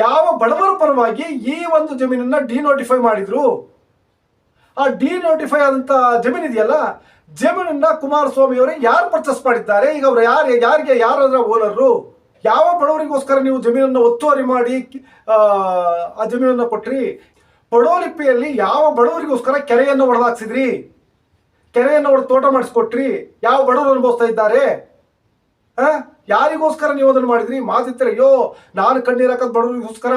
ಯಾವ ಬಡವರ ಪರವಾಗಿ ಈ ಒಂದು ಜಮೀನನ್ನ ಡಿನೋಟಿಫೈ ಮಾಡಿದ್ರು? ಆ ಡಿನೋಟಿಫೈ ಆದಂತ ಜಮೀನು ಇದೆಯಲ್ಲ ಜಮೀನನ್ನ ಕುಮಾರಸ್ವಾಮಿ ಅವರೇ ಯಾರು ಪರ್ಚೇಸ್ ಮಾಡಿದ್ದಾರೆ? ಈಗ ಅವ್ರು ಯಾರು ಯಾರಿಗೆ ಯಾರಾದ್ರ ಓನರು ಯಾವ ಬಡವರಿಗೋಸ್ಕರ ನೀವು ಜಮೀನನ್ನು ಒತ್ತುವರಿ ಮಾಡಿ ಆ, ಜಮೀನನ್ನು ಕೊಟ್ರಿ? ಪಡೋಲಿಪಿಯಲ್ಲಿ ಯಾವ ಬಡವರಿಗೋಸ್ಕರ ಕೆರೆಯನ್ನು ಒಡೆದಾಕ್ಸಿದ್ರಿ? ಕೆರೆಯನ್ನು ಒಡೆದು ತೋಟ ಮಾಡಿಸ್ಕೊಟ್ರಿ? ಯಾವ ಬಡವರು ಅನುಭವಿಸ್ತಾ ಇದ್ದಾರೆ? ಯಾರಿಗೋಸ್ಕರ ನೀವು ಅದನ್ನು ಮಾಡಿದ್ರಿ? ಮಾತಿರ್ತಾರೆ ಅಯ್ಯೋ, ನಾನು ಕಣ್ಣೀರು ಹಾಕೋದು ಬಡವರಿಗೋಸ್ಕರ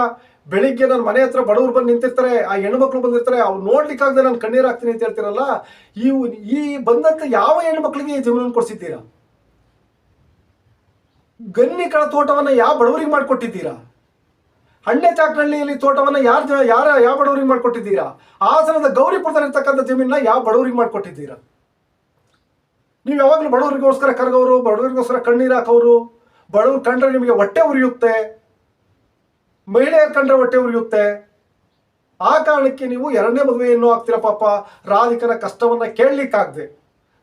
ಬೆಳಿಗ್ಗೆ ನನ್ನ ಮನೆ ಹತ್ರ ಬಡವರು ಬಂದು ನಿಂತಿರ್ತಾರೆ, ಆ ಹೆಣ್ಮಕ್ಳು ಬಂದಿರ್ತಾರೆ, ಅವ್ರು ನೋಡ್ಲಿಕ್ಕಾಗದೆ ನಾನು ಕಣ್ಣೀರು ಹಾಕ್ತೀನಿ ಅಂತ ಹೇಳ್ತೀರಲ್ಲ, ಈ ಈ ಬಂದಂತ ಯಾವ ಹೆಣ್ಮಕ್ಳಿಗೆ ಈ ಜಮೀನನ್ನು ಗನ್ನಿ ಕಳ ತೋಟವನ್ನ ಯಾವ ಬಡವರಿಗೆ ಮಾಡಿಕೊಟ್ಟಿದ್ದೀರಾ? ಹಣ್ಣೆ ಚಾಕ್ನಹಳ್ಳಿಯಲ್ಲಿ ತೋಟವನ್ನ ಯಾರು ಯಾರ, ಯಾವ ಬಡವರಿಗೆ ಮಾಡಿಕೊಟ್ಟಿದ್ದೀರಾ? ಹಾಸನದ ಗೌರಿಪುರದಲ್ಲಿರ್ತಕ್ಕಂಥ ಜಮೀನನ್ನ ಯಾವ ಬಡವರಿಗೆ ಮಾಡಿಕೊಟ್ಟಿದ್ದೀರಾ? ನೀವು ಯಾವಾಗಲೂ ಬಡವರಿಗೋಸ್ಕರ ಕರಗೋರು, ಬಡವರಿಗೋಸ್ಕರ ಕಣ್ಣೀರು ಹಾಕೋರು, ಬಡವರು ಕಂಡ್ರೆ ನಿಮಗೆ ಹೊಟ್ಟೆ ಉರಿಯುತ್ತೆ. ಮಹಿಳೆಯರು ಕಂಡ್ರೆ ಹೊಟ್ಟೆ ಉರಿಯುತ್ತೆ. ಆ ಕಾರಣಕ್ಕೆ ನೀವು ಎರಡನೇ ಮದುವೆಯನ್ನು ಆಗ್ತೀರ ಪಾಪ. ರಾಧಿಕನ ಕಷ್ಟವನ್ನ ಕೇಳಲಿಕ್ಕಾಗದೆ.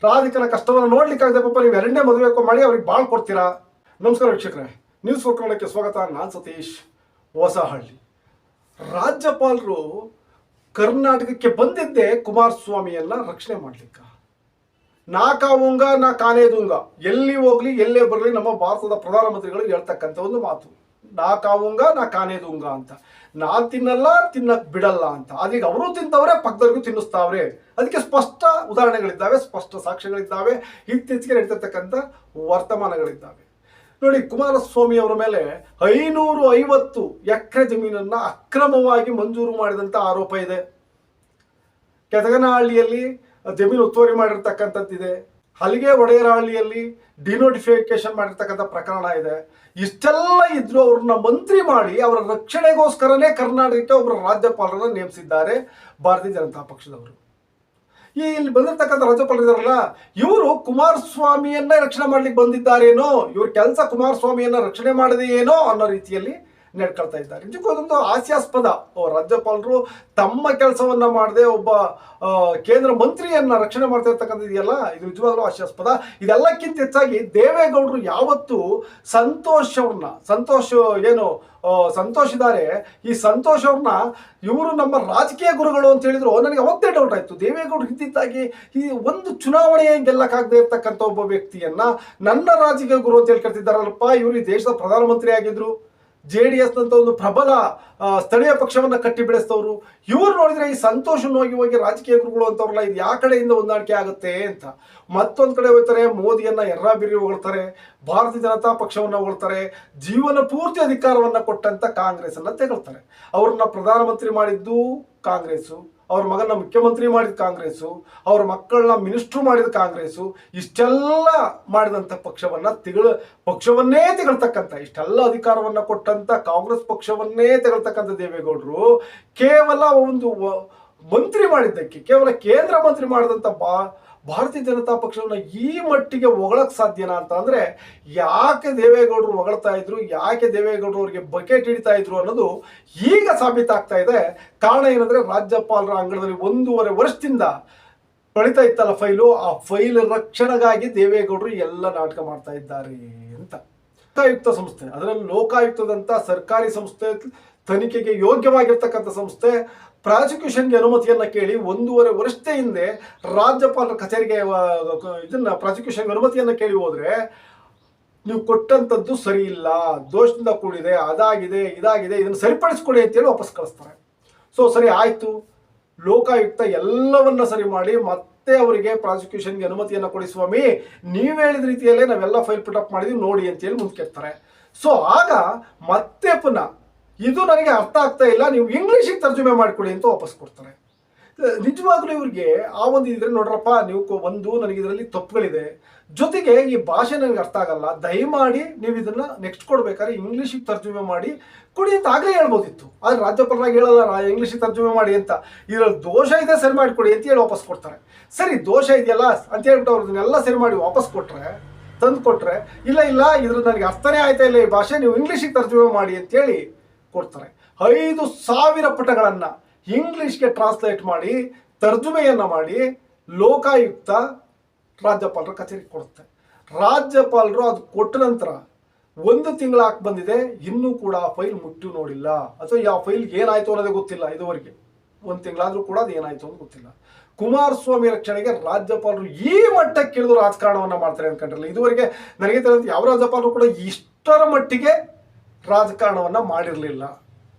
ರಾಧಿಕನ ಕಷ್ಟವನ್ನ ನೋಡ್ಲಿಕ್ಕಾಗದೆ ಪಾಪ ನೀವು ಎರಡನೇ ಮದುವೆ ಮಾಡಿ ಅವ್ರಿಗೆ ಬಾಳ್ ಕೊಡ್ತೀರಾ. ನಮಸ್ಕಾರ ವೀಕ್ಷಕರೇ. ನ್ಯೂಸ್ ಫೋರ್ ಸ್ವಾಗತ. ನಾನು ಸತೀಶ್ ಹೊಸಹಳ್ಳಿ. ರಾಜ್ಯಪಾಲರು ಕರ್ನಾಟಕಕ್ಕೆ ಬಂದಿದ್ದೇ ಕುಮಾರಸ್ವಾಮಿಯನ್ನ ರಕ್ಷಣೆ ಮಾಡ್ಲಿಕ್ಕೆ. ನಾ ಕಾವುಂಗ ನಾ ಕಾನೇದುಂಗ ಎಲ್ಲಿ ಹೋಗ್ಲಿ, ಎಲ್ಲೇ ಬರಲಿ ನಮ್ಮ ಭಾರತದ ಪ್ರಧಾನಮಂತ್ರಿಗಳು ಹೇಳ್ತಕ್ಕಂಥ ಒಂದು ಮಾತು. ನಾ ಕಾವುಂಗ ನಾ ಕಾನೇದುಂಗ ಅಂತ. ನಾ ತಿನ್ನಲ್ಲ, ತಿನ್ನಕ್ ಬಿಡಲ್ಲ ಅಂತ. ಅದೀಗ ಅವರು ತಿಂತವ್ರೆ, ಪಕ್ಕದವ್ರಿಗೂ ತಿನ್ನಿಸ್ತಾವ್ರೆ. ಅದಕ್ಕೆ ಸ್ಪಷ್ಟ ಉದಾಹರಣೆಗಳಿದ್ದಾವೆ, ಸ್ಪಷ್ಟ ಸಾಕ್ಷ್ಯಗಳಿದ್ದಾವೆ, ಇತ್ತೀಚೆಗೆ ನಡೀತಿರ್ತಕ್ಕಂಥ ವರ್ತಮಾನಗಳಿದ್ದಾವೆ. ನೋಡಿ, ಕುಮಾರಸ್ವಾಮಿ ಅವರ ಮೇಲೆ ಐನೂರು ಐವತ್ತು ಎಕರೆ ಜಮೀನನ್ನ ಅಕ್ರಮವಾಗಿ ಮಂಜೂರು ಮಾಡಿದಂತ ಆರೋಪ ಇದೆ. ಕೆತಗನಹಳ್ಳಿಯಲ್ಲಿ ಜಮೀನು ಒತ್ತುವರಿ ಮಾಡಿರ್ತಕ್ಕಂಥದ್ದಿದೆ ಹಲಿಗೆ ಒಡೆಯರಹಳ್ಳಿಯಲ್ಲಿ ಡಿನೋಟಿಫಿಕೇಶನ್ ಮಾಡಿರ್ತಕ್ಕಂಥ ಪ್ರಕರಣ ಇದೆ. ಇಷ್ಟೆಲ್ಲ ಇದ್ರು ಅವ್ರನ್ನ ಮಂತ್ರಿ ಮಾಡಿ ಅವರ ರಕ್ಷಣೆಗೋಸ್ಕರನೇ ಕರ್ನಾಟಕಕ್ಕೆ ಒಬ್ಬರ ರಾಜ್ಯಪಾಲರನ್ನ ನೇಮಿಸಿದ್ದಾರೆ ಭಾರತೀಯ ಜನತಾ ಪಕ್ಷದವರು. ಈ ಇಲ್ಲಿ ಬಂದಿರ್ತಕ್ಕಂಥ ರಾಜ್ಯಪಾಲರಿದಾರಲ್ಲ ಇವರು ಕುಮಾರಸ್ವಾಮಿಯನ್ನ ರಕ್ಷಣೆ ಮಾಡ್ಲಿಕ್ಕೆ ಬಂದಿದ್ದಾರೇನೋ, ಇವ್ರ ಕೆಲಸ ಕುಮಾರಸ್ವಾಮಿಯನ್ನ ರಕ್ಷಣೆ ಮಾಡಿದೆಯೇನೋ ಅನ್ನೋ ರೀತಿಯಲ್ಲಿ ನಡ್ಕೊಳ್ತಾ ಇದ್ದಾರೆ. ನಿಜಕ್ಕೂ ಅದೊಂದು ಹಾಸ್ಯಾಸ್ಪದ. ರಾಜ್ಯಪಾಲರು ತಮ್ಮ ಕೆಲಸವನ್ನ ಮಾಡದೆ ಒಬ್ಬ ಕೇಂದ್ರ ಮಂತ್ರಿಯನ್ನ ರಕ್ಷಣೆ ಮಾಡ್ತಾ ಇರ್ತಕ್ಕಂಥ ಇದೆಯಲ್ಲ? ಇದು ನಿಜವಾಗ್ಲೂ ಹಾಸ್ಯಾಸ್ಪದ. ಇದೆಲ್ಲಕ್ಕಿಂತ ಹೆಚ್ಚಾಗಿ ದೇವೇಗೌಡರು ಯಾವತ್ತು ಸಂತೋಷವನ್ನ ಸಂತೋಷ ಏನು ಸಂತೋಷ ಇದ್ದಾರೆ ಈ ಸಂತೋಷ್ ಇವರು ನಮ್ಮ ರಾಜಕೀಯ ಗುರುಗಳು ಅಂತ ಹೇಳಿದ್ರು, ನನಗೆ ಅವತ್ತೇ ಡೌಟ್ ಆಯ್ತು. ದೇವೇಗೌಡರು ಇದ್ದಿದ್ದಾಗಿ ಈ ಒಂದು ಚುನಾವಣೆಯ ಗೆಲ್ಲಕ್ಕಾಗದೆ ಇರ್ತಕ್ಕಂಥ ಒಬ್ಬ ವ್ಯಕ್ತಿಯನ್ನ ನನ್ನ ರಾಜಕೀಯ ಗುರು ಅಂತ ಹೇಳ್ಕೊಳ್ತಿದ್ದಾರಲ್ಲಪ್ಪ ಇವರು ಈ ದೇಶದ ಪ್ರಧಾನಮಂತ್ರಿ ಆಗಿದ್ರು ಜೆ ಡಿ ಎಸ್ ನಂತ ಒಂದು ಪ್ರಬಲ ಸ್ಥಳೀಯ ಪಕ್ಷವನ್ನ ಕಟ್ಟಿ ಬೆಳೆಸ್ತವ್ರು ಇವ್ರು ನೋಡಿದ್ರೆ ಈ ಸಂತೋಷ ಹೋಗಿ ಹೋಗಿ ರಾಜಕೀಯ ಗುರುಗಳು ಅಂತವ್ರಲ್ಲ ಇದು ಯಾವ ಕಡೆಯಿಂದ ಹೊಂದಾಣಿಕೆ ಆಗುತ್ತೆ ಅಂತ. ಮತ್ತೊಂದು ಕಡೆ ಹೋಗ್ತಾರೆ, ಮೋದಿಯನ್ನ ಎರ್ರಾಬಿರಿ ಹೊಗಳ್ತಾರೆ, ಭಾರತೀಯ ಜನತಾ ಪಕ್ಷವನ್ನ ಹೊಗಳ್ತಾರೆ, ಜೀವನ ಪೂರ್ತಿ ಅಧಿಕಾರವನ್ನ ಕೊಟ್ಟಂತ ಕಾಂಗ್ರೆಸ್ ಅನ್ನ ತೆಗಳ್ತಾರೆ. ಅವ್ರನ್ನ ಪ್ರಧಾನಮಂತ್ರಿ ಮಾಡಿದ್ದು ಕಾಂಗ್ರೆಸ್ಸು. ಅವ್ರ ಮಗನ ಮುಖ್ಯಮಂತ್ರಿ ಮಾಡಿದ ಕಾಂಗ್ರೆಸ್ಸು, ಅವ್ರ ಮಕ್ಕಳನ್ನ ಮಿನಿಸ್ಟ್ರು ಮಾಡಿದ ಕಾಂಗ್ರೆಸ್ಸು, ಇಷ್ಟೆಲ್ಲ ಮಾಡಿದಂಥ ಪಕ್ಷವನ್ನ ತಿಗಳ, ಪಕ್ಷವನ್ನೇ ತೆಗಳ್ತಕ್ಕಂಥ, ಇಷ್ಟೆಲ್ಲ ಅಧಿಕಾರವನ್ನು ಕೊಟ್ಟಂಥ ಕಾಂಗ್ರೆಸ್ ಪಕ್ಷವನ್ನೇ ತೆಗಳ್ತಕ್ಕಂಥ ದೇವೇಗೌಡರು ಕೇವಲ ಒಂದು ಮಂತ್ರಿ ಮಾಡಿದ್ದಕ್ಕೆ, ಕೇವಲ ಕೇಂದ್ರ ಮಂತ್ರಿ ಮಾಡಿದಂಥ ಬಾ ಭಾರತೀಯ ಜನತಾ ಪಕ್ಷವನ್ನ ಈ ಮಟ್ಟಿಗೆ ಹೊಗಳಕ್ ಸಾಧ್ಯನಾ ಅಂತ ಅಂದ್ರೆ ಯಾಕೆ ದೇವೇಗೌಡರು ಹೊಗಳ್ತಾ ಇದ್ರು, ಯಾಕೆ ದೇವೇಗೌಡರು ಅವರಿಗೆ ಬಕೆಟ್ ಹಿಡಿತಾ ಇದ್ರು ಅನ್ನೋದು ಈಗ ಸಾಬೀತಾಗ್ತಾ ಇದೆ. ಕಾರಣ ಏನಂದ್ರೆ ರಾಜ್ಯಪಾಲರ ಅಂಗಳದಲ್ಲಿ ಒಂದೂವರೆ ವರ್ಷದಿಂದ ಕಳಿತಾ ಇತ್ತಲ್ಲ ಫೈಲು, ಆ ಫೈಲ್ ರಕ್ಷಣೆಗಾಗಿ ದೇವೇಗೌಡರು ಎಲ್ಲ ನಾಟಕ ಮಾಡ್ತಾ ಇದ್ದಾರೆ ಅಂತ. ಲೋಕಾಯುಕ್ತ ಸಂಸ್ಥೆ, ಅದರಲ್ಲಿ ಲೋಕಾಯುಕ್ತದಂತ ಸರ್ಕಾರಿ ಸಂಸ್ಥೆ ತನಿಖೆಗೆ ಯೋಗ್ಯವಾಗಿರ್ತಕ್ಕಂಥ ಸಂಸ್ಥೆ ಪ್ರಾಸಿಕ್ಯೂಷನ್ಗೆ ಅನುಮತಿಯನ್ನು ಕೇಳಿ ಒಂದೂವರೆ ವರ್ಷದ ಹಿಂದೆ ರಾಜ್ಯಪಾಲರ ಕಚೇರಿಗೆ ಇದನ್ನ ಪ್ರಾಸಿಕ್ಯೂಷನ್ಗೆ ಅನುಮತಿಯನ್ನು ಕೇಳಿ ಹೋದ್ರೆ ನೀವು ಕೊಟ್ಟಂಥದ್ದು ಸರಿ ಇಲ್ಲ, ದೋಷದಿಂದ ಕೂಡಿದೆ, ಅದಾಗಿದೆ, ಇದಾಗಿದೆ, ಇದನ್ನು ಸರಿಪಡಿಸ್ಕೊಡಿ ಅಂತೇಳಿ ವಾಪಸ್ ಕಳಿಸ್ತಾರೆ. ಸೊ ಸರಿ ಆಯಿತು. ಲೋಕಾಯುಕ್ತ ಎಲ್ಲವನ್ನ ಸರಿ ಮಾಡಿ ಮತ್ತೆ ಅವರಿಗೆ ಪ್ರಾಸಿಕ್ಯೂಷನ್ಗೆ ಅನುಮತಿಯನ್ನು ಕೊಡಿ ಸ್ವಾಮಿ. ನೀವು ಹೇಳಿದ ರೀತಿಯಲ್ಲೇ ನಾವೆಲ್ಲ ಫೈಲ್ ಅಪ್ ಮಾಡಿದ್ವಿ, ನೋಡಿ ಅಂತೇಳಿ ಮುಂದ್ಕೆರ್ತಾರೆ ಸೊ ಆಗ ಮತ್ತೆ ಪುನಃ ಇದು ನನಗೆ ಅರ್ಥ ಆಗ್ತಾ ಇಲ್ಲ. ನೀವು ಇಂಗ್ಲೀಷಿಗೆ ತರ್ಜುಮೆ ಮಾಡಿಕೊಡಿ ಅಂತ ವಾಪಸ್ ಕೊಡ್ತಾರೆ. ನಿಜವಾಗ್ಲೂ ಇವ್ರಿಗೆ ಆ ಒಂದು ಇದ್ರೆ ನೋಡ್ರಪ್ಪ, ನೀವು ಒಂದು ನನಗೆ ಇದರಲ್ಲಿ ತಪ್ಪುಗಳಿದೆ. ಜೊತೆಗೆ ಈ ಭಾಷೆ ನನಗೆ ಅರ್ಥ ಆಗಲ್ಲ. ದಯಮಾಡಿ ನೀವು ಇದನ್ನ ನೆಕ್ಸ್ಟ್ ಕೊಡ್ಬೇಕಾದ್ರೆ ಇಂಗ್ಲೀಷಿಗೆ ತರ್ಜುಮೆ ಮಾಡಿ ಕೊಡಿ ಅಂತ ಆಗಲೇ ಹೇಳ್ಬೋದಿತ್ತು. ಆದ್ರೆ ರಾಜ್ಯಪಾಲರಾಗಿ ಹೇಳಲ್ಲ ಇಂಗ್ಲೀಷಿಗೆ ತರ್ಜುಮೆ ಮಾಡಿ ಅಂತ. ಇದ್ರಲ್ಲಿ ದೋಷ ಇದೆ, ಸರಿ ಮಾಡಿಕೊಡಿ ಅಂತ ಹೇಳಿ ವಾಪಸ್ ಕೊಡ್ತಾರೆ. ಸರಿ, ದೋಷ ಇದೆಯಲ್ಲ ಅಂತ ಹೇಳ್ಬಿಟ್ಟು ಅವ್ರು ಇದನ್ನೆಲ್ಲ ಸರಿ ಮಾಡಿ ವಾಪಸ್ ಕೊಟ್ರೆ ತಂದು ಕೊಟ್ರೆ ಇಲ್ಲ ಇಲ್ಲ ಇದ್ರ ನನಗೆ ಅರ್ಥನೇ ಆಯ್ತಾ ಇಲ್ಲ ಈ ಭಾಷೆ, ನೀವು ಇಂಗ್ಲೀಷಿಗೆ ತರ್ಜುಮೆ ಮಾಡಿ ಅಂತೇಳಿ ಕೊಡ್ತಾರೆ. ಐದು ಸಾವಿರ ಪುಟಗಳನ್ನ ಇಂಗ್ಲೀಷ್ಗೆ ಟ್ರಾನ್ಸ್ಲೇಟ್ ಮಾಡಿ, ತರ್ಜುಮೆಯನ್ನ ಮಾಡಿ ಲೋಕಾಯುಕ್ತ ರಾಜ್ಯಪಾಲರ ಕಚೇರಿಗೆ ಕೊಡುತ್ತೆ. ರಾಜ್ಯಪಾಲರು ಅದು ಕೊಟ್ಟ ನಂತರ ಒಂದು ತಿಂಗಳಾಕ್ ಬಂದಿದೆ, ಇನ್ನೂ ಕೂಡ ಆ ಫೈಲ್ ಮುಟ್ಟು ನೋಡಿಲ್ಲ. ಅಥವಾ ಯಾವ ಫೈಲ್ ಏನಾಯಿತು ಅನ್ನೋದೇ ಗೊತ್ತಿಲ್ಲ ಇದುವರೆಗೆ. ಒಂದು ತಿಂಗಳಾದರೂ ಕೂಡ ಅದು ಏನಾಯ್ತು ಅಂತ ಗೊತ್ತಿಲ್ಲ. ಕುಮಾರಸ್ವಾಮಿ ರಕ್ಷಣೆಗೆ ರಾಜ್ಯಪಾಲರು ಈ ಮಟ್ಟಕ್ಕೆ ಇಳಿದು ರಾಜಕಾರಣವನ್ನು ಮಾಡ್ತಾರೆ ಅನ್ಕೊಂಡ್ರಲ್ಲ, ಇದುವರೆಗೆ ನನಗೆ ತಿಳಿದಂತೆ ಯಾವ ರಾಜ್ಯಪಾಲರು ಕೂಡ ಇಷ್ಟರ ಮಟ್ಟಿಗೆ ರಾಜಕಾರಣವನ್ನ ಮಾಡಿರಲಿಲ್ಲ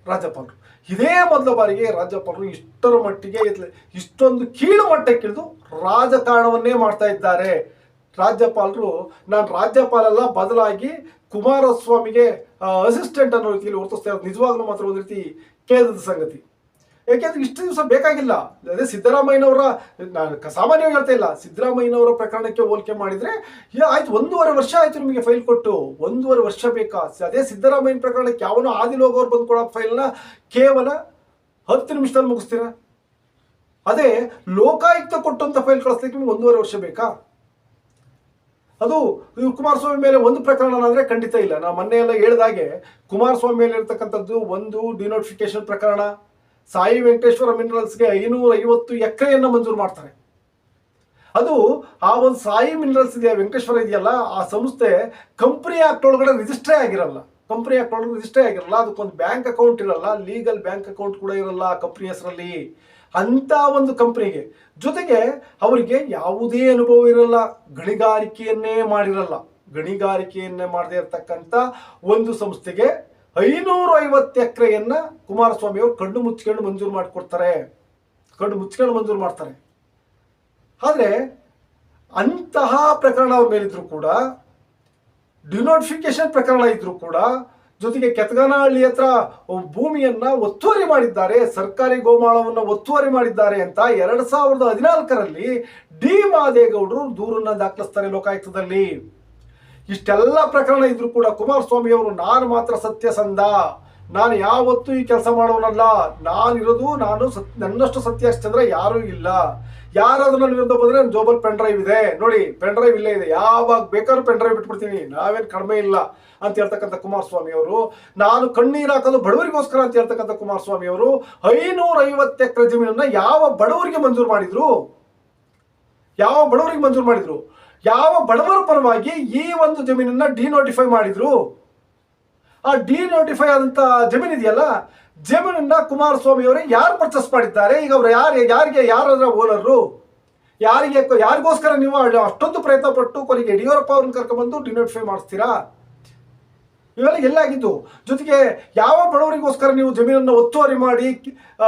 ರಾಜ್ಯಪಾಲರು ಇದೇ ಮೊದಲ ಬಾರಿಗೆ ರಾಜ್ಯಪಾಲರು ಇಷ್ಟರ ಮಟ್ಟಿಗೆ ಇಷ್ಟೊಂದು ಕೀಳು ಮಟ್ಟಕ್ಕಿಳಿದು ರಾಜಕಾರಣವನ್ನೇ ಮಾಡ್ತಾ ಇದ್ದಾರೆ. ರಾಜ್ಯಪಾಲರು, ನಾನು ರಾಜ್ಯಪಾಲೆಲ್ಲ, ಬದಲಾಗಿ ಕುಮಾರಸ್ವಾಮಿಗೆ ಅಸಿಸ್ಟೆಂಟ್ ಅನ್ನೋ ರೀತಿಯಲ್ಲಿ ವರ್ತಿಸ್ತಾ ಇರೋದು. ನಿಜವಾಗ್ಲೂ ಮಾತ್ರ ಒಂದು ರೀತಿ ಖೇದದ ಸಂಗತಿ. ಯಾಕೆಂದ್ರೆ ಇಷ್ಟು ದಿವಸ ಬೇಕಾಗಿಲ್ಲ. ಅದೇ ಸಿದ್ದರಾಮಯ್ಯನವರ, ನಾನು ಸಾಮಾನ್ಯವಾಗಿ ಹೇಳ್ತಾ ಇಲ್ಲ. ಸಿದ್ದರಾಮಯ್ಯನವರ ಪ್ರಕರಣಕ್ಕೆ ಹೋಲಿಕೆ ಮಾಡಿದ್ರೆ ಆಯ್ತು, ಒಂದೂವರೆ ವರ್ಷ ಆಯ್ತು ನಿಮಗೆ ಫೈಲ್ ಕೊಟ್ಟು. ಒಂದೂವರೆ ವರ್ಷ ಬೇಕಾ? ಅದೇ ಸಿದ್ದರಾಮಯ್ಯನ ಪ್ರಕರಣಕ್ಕೆ ಯಾವನೋ ಆದಿಲ್ ಹೋಗೋರು ಬಂದು ಕೊಡೋ ಫೈಲ್ನ ಕೇವಲ ಹತ್ತು ನಿಮಿಷದಲ್ಲಿ ಮುಗಿಸ್ತೀರಾ? ಅದೇ ಲೋಕಾಯುಕ್ತ ಕೊಟ್ಟಂತ ಫೈಲ್ ಕಳಿಸ್ಲಿಕ್ಕೆ ನಿಮ್ಗೆ ಒಂದೂವರೆ ವರ್ಷ ಬೇಕಾ? ಅದು ಕುಮಾರಸ್ವಾಮಿ ಮೇಲೆ ಒಂದು ಪ್ರಕರಣ ಅಂದರೆ ಖಂಡಿತ ಇಲ್ಲ. ನಾ ಮೊನ್ನೆ ಎಲ್ಲ ಹೇಳಿದಾಗೆ ಕುಮಾರಸ್ವಾಮಿ ಮೇಲೆ ಇರ್ತಕ್ಕಂಥದ್ದು ಒಂದು ಡಿನೋಟಿಫಿಕೇಶನ್ ಪ್ರಕರಣ. ಸಾಯಿ ವೆಂಕಟೇಶ್ವರ ಮಿನರಲ್ಸ್ಗೆ ಐನೂರ ಐವತ್ತು ಎಕರೆಯನ್ನು ಮಂಜೂರು ಮಾಡ್ತಾರೆ. ಅದು ಆ ಒಂದು ಸಾಯಿ ಮಿನರಲ್ಸ್ ಇದೆಯಾ ವೆಂಕಟೇಶ್ವರ ಇದೆಯಲ್ಲ, ಆ ಸಂಸ್ಥೆ ಕಂಪನಿ ಆಕ್ಟ್ ಒಳಗಡೆ ರಿಜಿಸ್ಟ್ರೇ ಆಗಿರಲ್ಲ. ಕಂಪನಿ ಆಕ್ಟ್ ಒಳಗಡೆ ರಿಜಿಸ್ಟ್ರೇ ಆಗಿರಲ್ಲ, ಅದಕ್ಕೊಂದು ಬ್ಯಾಂಕ್ ಅಕೌಂಟ್ ಇರಲ್ಲ ಲೀಗಲ್ ಬ್ಯಾಂಕ್ ಅಕೌಂಟ್ ಕೂಡ ಇರಲ್ಲ ಆ ಕಂಪ್ನಿ ಹೆಸರಲ್ಲಿ. ಅಂಥ ಒಂದು ಕಂಪ್ನಿಗೆ ಜೊತೆಗೆ ಅವರಿಗೆ ಯಾವುದೇ ಅನುಭವ ಇರಲ್ಲ, ಗಣಿಗಾರಿಕೆಯನ್ನೇ ಮಾಡಿರಲ್ಲ. ಗಣಿಗಾರಿಕೆಯನ್ನೇ ಮಾಡದೇ ಇರತಕ್ಕಂಥ ಒಂದು ಸಂಸ್ಥೆಗೆ ಐನೂರ ಐವತ್ತು ಎಕರೆಯನ್ನ ಕುಮಾರಸ್ವಾಮಿ ಅವರು ಕಣ್ಣು ಮುಚ್ಕೊಂಡು ಮಂಜೂರು ಮಾಡಿಕೊಡ್ತಾರೆ. ಕಣ್ಣು ಮುಚ್ಕೊಂಡು ಮಂಜೂರು ಮಾಡ್ತಾರೆ. ಆದರೆ ಅಂತಹ ಪ್ರಕರಣ ಅವ್ರ ಮೇಲಿದ್ರು ಕೂಡ ಡಿನೋಟಿಫಿಕೇಶನ್ ಪ್ರಕರಣ ಇದ್ರು ಕೂಡ, ಜೊತೆಗೆ ಕೆತ್ತಗನಹಳ್ಳಿ ಹತ್ರ ಭೂಮಿಯನ್ನ ಒತ್ತುವರಿ ಮಾಡಿದ್ದಾರೆ, ಸರ್ಕಾರಿ ಗೋಮಾಳವನ್ನು ಒತ್ತುವರಿ ಮಾಡಿದ್ದಾರೆ ಅಂತ ಎರಡ್ ಸಾವಿರದ ಹದಿನಾಲ್ಕರಲ್ಲಿ ಡಿ. ಮಾದೇಗೌಡರು ದೂರನ್ನ ದಾಖಲಿಸ್ತಾರೆ ಲೋಕಾಯುಕ್ತದಲ್ಲಿ. ಇಷ್ಟೆಲ್ಲ ಪ್ರಕರಣ ಇದ್ರೂ ಕೂಡ ಕುಮಾರಸ್ವಾಮಿಯವರು, ನಾನು ಮಾತ್ರ ಸತ್ಯಸಂಧ ನಾನು ಯಾವತ್ತೂ ಈ ಕೆಲಸ ಮಾಡೋನಲ್ಲ. ನಾನಿರೋದು ನಾನು ಸತ್, ನನ್ನಷ್ಟು ಸತ್ಯ ಚಂದ್ರ ಯಾರೂ ಇಲ್ಲ. ಯಾರಾದ್ರೂ ನನ್ನ ವಿರುದ್ಧ ಬಂದ್ರೆ ನನ್ನ ಜೋಬಲ್ ಪೆನ್ ಡ್ರೈವ್ ಇದೆ. ನೋಡಿ ಪೆನ್ ಡ್ರೈವ್ ಇಲ್ಲೇ ಇದೆ. ಯಾವಾಗ ಬೇಕಾದ್ರೂ ಪೆನ್ ಡ್ರೈವ್ ಬಿಟ್ಬಿಡ್ತೀನಿ ನಾವೇನು ಕಡಿಮೆ ಇಲ್ಲ ಅಂತ ಹೇಳ್ತಕ್ಕಂಥ ಕುಮಾರಸ್ವಾಮಿ ಅವರು ನಾನು ಕಣ್ಣೀರು ಹಾಕೋದು ಬಡವರಿಗೋಸ್ಕರ ಅಂತ ಹೇಳ್ತಕ್ಕಂಥ ಕುಮಾರಸ್ವಾಮಿ ಅವರು ಐನೂರ ಎಕರೆ ಜಮೀನನ್ನ ಯಾವ ಬಡವರಿಗೆ ಮಂಜೂರು ಮಾಡಿದ್ರು? ಯಾವ ಬಡವರಿಗೆ ಮಂಜೂರು ಮಾಡಿದ್ರು? ಯಾವ ಬಡವರ ಪರವಾಗಿ ಈ ಒಂದು ಜಮೀನನ್ನ ಡಿನೋಟಿಫೈ ಮಾಡಿದ್ರು? ಆ ಡಿನೋಟಿಫೈ ಆದಂತ ಜಮೀನ್ ಇದೆಯಲ್ಲ ಜಮೀನನ್ನ ಕುಮಾರಸ್ವಾಮಿ ಅವರೇ ಯಾರು ಪರ್ಚೇಸ್ ಮಾಡಿದ್ದಾರೆ? ಈಗ ಅವ್ರು ಯಾರು ಯಾರಿಗೆ ಯಾರಾದ್ರ ಓನರು ಯಾರಿಗೆ ಯಾರಿಗೋಸ್ಕರ ನೀವು ಅಷ್ಟೊಂದು ಪ್ರಯತ್ನ ಪಟ್ಟು ಕೊನೆಗೆ ಯಡಿಯೂರಪ್ಪ ಅವ್ರನ್ನ ಕರ್ಕೊಂಡ್ಬಂದು ಡಿನೋಟಿಫೈ ಮಾಡಿಸ್ತೀರಾ? ಇವೆಲ್ಲ ಎಲ್ಲಾಗಿದ್ದು. ಜೊತೆಗೆ ಯಾವ ಬಡವರಿಗೋಸ್ಕರ ನೀವು ಜಮೀನನ್ನು ಒತ್ತುವರಿ ಮಾಡಿ ಆ,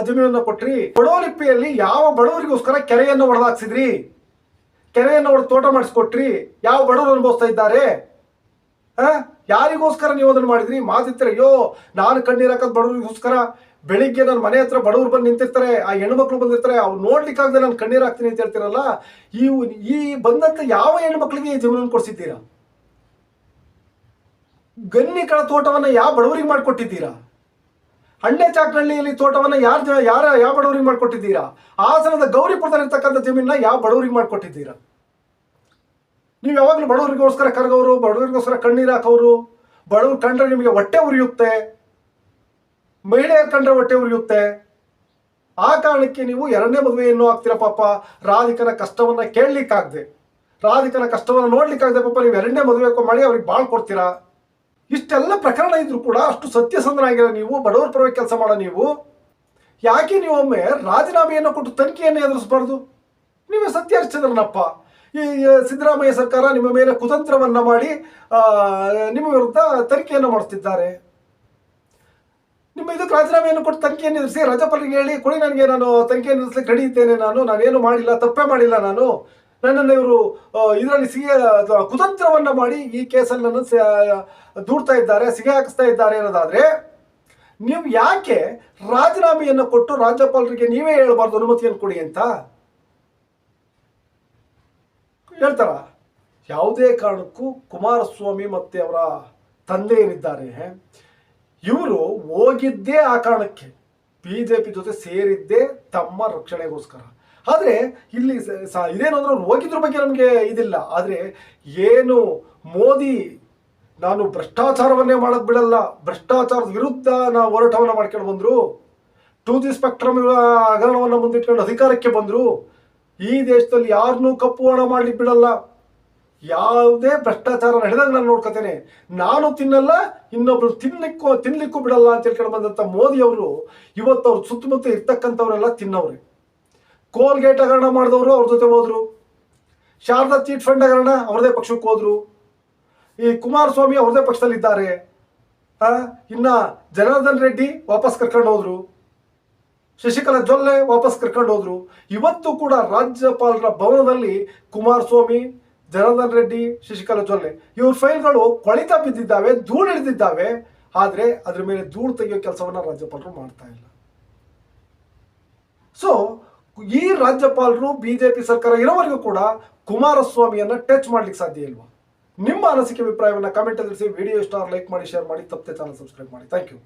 ಜಮೀನನ್ನು ಕೊಟ್ರಿ? ಬಡವಲಿಪ್ಪಿಯಲ್ಲಿ ಯಾವ ಬಡವರಿಗೋಸ್ಕರ ಕೆರೆಯನ್ನು ಹೊಡೆದಾಕ್ಸಿದ್ರಿ ಕೆರೆಯನ್ನು ತೋಟ ಮಾಡಿಸ್ಕೊಟ್ರಿ, ಯಾವ ಬಡವರು ಅನುಭವಿಸ್ತಾ ಇದ್ದಾರೆ? ಯಾರಿಗೋಸ್ಕರ ನೀವು ಅದನ್ನು ಮಾಡಿದ್ರಿ? ಮಾತಿರ್ತಾರೆ ಅಯ್ಯೋ, ನಾನು ಕಣ್ಣೀರು ಹಾಕೋದು ಬಡವರಿಗೋಸ್ಕರ ಬೆಳಿಗ್ಗೆ ನನ್ನ ಮನೆ ಹತ್ರ ಬಡವರು ಬಂದು ನಿಂತಿರ್ತಾರೆ, ಆ ಹೆಣ್ಮಕ್ಳು ಬಂದಿರ್ತಾರೆ, ಅವ್ರು ನೋಡ್ಲಿಕ್ಕಾಗದೆ ನಾನು ಕಣ್ಣೀರು ಹಾಕ್ತೀನಿ ಅಂತ ಹೇಳ್ತೀರಲ್ಲ, ಈ ಈ ಬಂದಂತ ಯಾವ ಹೆಣ್ಮಕ್ಳಿಗೆ ಈ ಜಮೀನನ್ನು ಕೊಡಿಸಿದ್ದೀರಾ? ಗನ್ನಿ ತೋಟವನ್ನು ತೋಟವನ್ನ ಯಾವ ಬಡವರಿಗೆ ಮಾಡಿಕೊಟ್ಟಿದ್ದೀರಾ? ಹಣ್ಣೆ ಚಾಕ್ನಹಳ್ಳಿಯಲ್ಲಿ ತೋಟವನ್ನ ಯಾರು ಯಾರ, ಯಾವ ಬಡವರಿಗೆ ಮಾಡಿಕೊಟ್ಟಿದ್ದೀರಾ? ಹಾಸನದ ಗೌರಿಪುರದಲ್ಲಿರ್ತಕ್ಕಂಥ ಜಮೀನನ್ನ ಯಾವ ಬಡವರಿಗೆ ಮಾಡಿಕೊಟ್ಟಿದ್ದೀರಾ? ನೀವು ಯಾವಾಗಲೂ ಬಡವರಿಗೋಸ್ಕರ ಕರಗೋರು ಬಡವರಿಗೋಸ್ಕರ ಕಣ್ಣೀರು ಹಾಕೋರು ಬಡವ್ರು ಕಂಡ್ರೆ ನಿಮಗೆ ಹೊಟ್ಟೆ ಉರಿಯುತ್ತೆ, ಮಹಿಳೆಯರು ಕಂಡ್ರೆ ಹೊಟ್ಟೆ ಉರಿಯುತ್ತೆ. ಆ ಕಾರಣಕ್ಕೆ ನೀವು ಎರಡನೇ ಮದುವೆಯನ್ನು ಆಗ್ತೀರಾ ಪಾಪ? ರಾಧಿಕನ ಕಷ್ಟವನ್ನ ಕೇಳಲಿಕ್ಕಾಗದೆ. ರಾಧಿಕನ ಕಷ್ಟವನ್ನ ನೋಡ್ಲಿಕ್ಕಾಗದೆ ಪಾಪ, ನೀವು ಎರಡನೇ ಮದುವೆ ಮಾಡಿ ಅವ್ರಿಗೆ ಬಾಳ್ ಕೊಡ್ತೀರಾ? ಇಷ್ಟೆಲ್ಲ ಪ್ರಕರಣ ಇದ್ರೂ ಕೂಡ ಅಷ್ಟು ಸತ್ಯಸಂಧನಾಗಿರ ನೀವು, ಬಡವರ ಪರವಾಗಿ ಕೆಲಸ ಮಾಡೋ ನೀವು, ಯಾಕೆ ನೀವೊಮ್ಮೆ ರಾಜೀನಾಮೆಯನ್ನು ಕೊಟ್ಟು ತನಿಖೆಯನ್ನು ಎದುರಿಸಬಾರ್ದು? ನೀವೇ ಸತ್ಯ ಹರಿಶ್ಚಂದ್ರನಪ್ಪ ಈ ಸಿದ್ದರಾಮಯ್ಯ ಸರ್ಕಾರ ನಿಮ್ಮ ಮೇಲೆ ಕುತಂತ್ರವನ್ನು ಮಾಡಿ ನಿಮ್ಮ ವಿರುದ್ಧ ತನಿಖೆಯನ್ನು ಮಾಡುತ್ತಿದ್ದಾರೆ. ನಿಮ್ಮ ಇದಕ್ಕೆ ರಾಜೀನಾಮೆಯನ್ನು ಕೊಟ್ಟು ತನಿಖೆಯನ್ನು ಎದುರಿಸಿ ರಾಜ್ಯಪಾಲರಿಗೆ ಹೇಳಿ, ಕೊಡಿ, ನನಗೆ ನಾನು ತನಿಖೆಯನ್ನು ಎದುರಿಸಲಿಕ್ಕೆ ರೆಡಿ ನಾನು. ನಾನೇನು ಮಾಡಿಲ್ಲ, ತಪ್ಪೇ ಮಾಡಿಲ್ಲ ನಾನು. ನನ್ನನ್ನು ಇವರು ಇದರಲ್ಲಿ ಸಿಗಿ ಕುತಂತ್ರವನ್ನು ಮಾಡಿ ಈ ಕೇಸಲ್ಲಿ ನನ್ನ ದೂಡ್ತಾ ಇದ್ದಾರೆ ಸಿಗೆ ಹಾಕಿಸ್ತಾ ಇದ್ದಾರೆ ಅನ್ನೋದಾದ್ರೆ, ನೀವು ಯಾಕೆ ರಾಜೀನಾಮೆಯನ್ನು ಕೊಟ್ಟು ರಾಜ್ಯಪಾಲರಿಗೆ ನೀವೇ ಹೇಳಬಾರ್ದು ಅನುಮತಿಯನ್ನು ಕೊಡಿ ಅಂತ? ಹೇಳ್ತಾರ? ಯಾವುದೇ ಕಾರಣಕ್ಕೂ ಕುಮಾರಸ್ವಾಮಿ ಮತ್ತೆ ಅವರ ತಂದೆ ಏನಿದ್ದಾರೆ ಇವರು ಹೋಗಿದ್ದೇ ಆ ಕಾರಣಕ್ಕೆ, ಬಿಜೆಪಿ ಜೊತೆ ಸೇರಿದ್ದೇ ತಮ್ಮ ರಕ್ಷಣೆಗೋಸ್ಕರ. ಆದರೆ ಇಲ್ಲಿ ಇದೇನು ಅಂದ್ರೆ ಅವ್ರು ಹೋಗಿದ್ರ ಬಗ್ಗೆ ನಮಗೆ ಇದಿಲ್ಲ. ಆದರೆ ಏನು ಮೋದಿ ನಾನು ಭ್ರಷ್ಟಾಚಾರವನ್ನೇ ಮಾಡೋದು ಬಿಡಲ್ಲ, ಭ್ರಷ್ಟಾಚಾರದ ವಿರುದ್ಧ ನಾವು ಹೋರಾಟವನ್ನು ಮಾಡ್ಕೊಂಡು ಬಂದ್ರು ಟೂ ಜಿ ಸ್ಪೆಕ್ಟ್ರಮ್ ಹಗರಣವನ್ನು ಮುಂದಿಟ್ಕೊಂಡು ಅಧಿಕಾರಕ್ಕೆ ಬಂದ್ರು, ಈ ದೇಶದಲ್ಲಿ ಯಾರನ್ನೂ ಕಪ್ಪು ಹಣ ಮಾಡ್ಲಿಕ್ಕೆ ಬಿಡಲ್ಲ. ಯಾವುದೇ ಭ್ರಷ್ಟಾಚಾರ ನಡೆದಾಗ ನಾನು ನೋಡ್ಕೋತೇನೆ. ನಾನು ತಿನ್ನಲ್ಲ, ಇನ್ನೊಬ್ರು ತಿನ್ಲಿಕ್ಕೂ ತಿನ್ನಲಿಕ್ಕೂ ಬಿಡಲ್ಲ ಅಂತ ಹೇಳ್ಕೊಂಡು ಬಂದಂಥ ಮೋದಿಯವರು ಇವತ್ತು ಅವ್ರ ಸುತ್ತಮುತ್ತ ಇರ್ತಕ್ಕಂಥವರೆಲ್ಲ ತಿನ್ನವ್ರೆ. ಕೋಲ್ಗೇಟ್ ಹಗರಣ ಮಾಡಿದವರು ಅವ್ರ ಜೊತೆ ಹೋದ್ರು. ಶಾರದಾ ಚೀಟ್ ಫಂಡ್ ಹಗರಣ ಅವ್ರದೇ ಪಕ್ಷಕ್ಕೆ ಹೋದ್ರು. ಈ ಕುಮಾರಸ್ವಾಮಿ ಅವ್ರದೇ ಪಕ್ಷದಲ್ಲಿದ್ದಾರೆ. ಇನ್ನು ಜನಾರ್ದನ್ ರೆಡ್ಡಿ ವಾಪಸ್ ಕರ್ಕೊಂಡು ಹೋದ್ರು. ಶಶಿಕಲಾ ಜೊಲ್ಲೆ ವಾಪಸ್ ಕರ್ಕೊಂಡು ಹೋದ್ರು. ಇವತ್ತು ಕೂಡ ರಾಜ್ಯಪಾಲರ ಭವನದಲ್ಲಿ ಕುಮಾರಸ್ವಾಮಿ, ಜನಾರ್ದನ್ ರೆಡ್ಡಿ, ಶಶಿಕಲಾ ಜೊಲ್ಲೆ ಇವ್ರ ಫೈಲ್ಗಳು ಕೊಳಿತ ಬಿದ್ದಿದ್ದಾವೆ, ಧೂಳು ಹಿಡಿದಿದ್ದಾವೆ ಆದರೆ ಅದ್ರ ಮೇಲೆ ಧೂಳು ತೆಗೆಯೋ ಕೆಲಸವನ್ನ ರಾಜ್ಯಪಾಲರು ಮಾಡ್ತಾ ಇಲ್ಲ. ಸೊ ಈ ರಾಜ್ಯಪಾಲರು, ಬಿಜೆಪಿ ಸರ್ಕಾರ ಇರೋವರೆಗೂ ಕೂಡ ಕುಮಾರಸ್ವಾಮಿಯನ್ನ ಟಚ್ ಮಾಡ್ಲಿಕ್ಕೆ ಸಾಧ್ಯ ಇಲ್ವಾ? ನಿಮ್ಮ ಅನಿಸಿಕೆ, ಅಭಿಪ್ರಾಯವನ್ನು ಕಮೆಂಟ್ ತಿಳಿಸಿ ವಿಡಿಯೋ ಇಷ್ಟ ಲೈಕ್ ಮಾಡಿ ಶೇರ್ ಮಾಡಿ, ತಪ್ಪದೆ ಚಾನಲ್ ಸಬ್ಸ್ಕ್ರೈಬ್ ಮಾಡಿ. Thank you